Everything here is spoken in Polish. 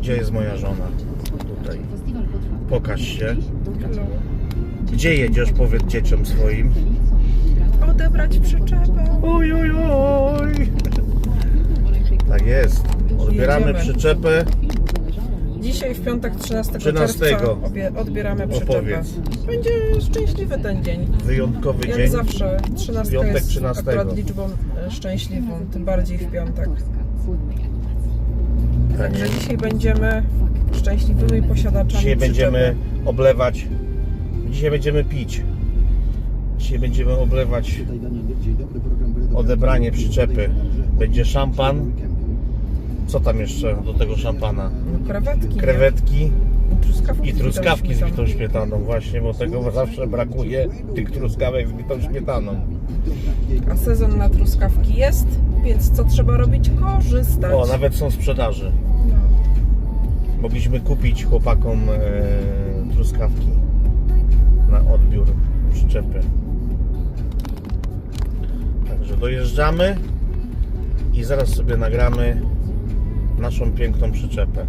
Gdzie jest moja żona? Tutaj. Pokaż się. Gdzie jedziesz? Powiedz dzieciom swoim. Odebrać przyczepę. Oj, oj, oj. Tak jest. Odbieramy Jedziemy. przyczepę. Dzisiaj w piątek 13, 13. czerwca obie, odbieramy przyczepę. Opowiedz. Będzie szczęśliwy ten dzień. Wyjątkowy Jak dzień. zawsze 13 Piątek jest 13. akurat liczbą e, szczęśliwą, tym bardziej w piątek. Tak, Także dzisiaj będziemy szczęśliwymi posiadaczami Dzisiaj będziemy oblewać. Dzisiaj będziemy pić. Dzisiaj będziemy oblewać odebranie przyczepy. Będzie szampan. Co tam jeszcze do tego szampana? No, krewetki? Krewetki I truskawki, z bitą śmietaną. Właśnie, bo tego zawsze brakuje, tych truskawek z bitą śmietaną. A sezon na truskawki jest, więc co trzeba robić? Korzystać. O, nawet są sprzedaży. Mogliśmy kupić chłopakom e, truskawki na odbiór przyczepy. Także dojeżdżamy i zaraz sobie nagramy naszą piękną przyczepę.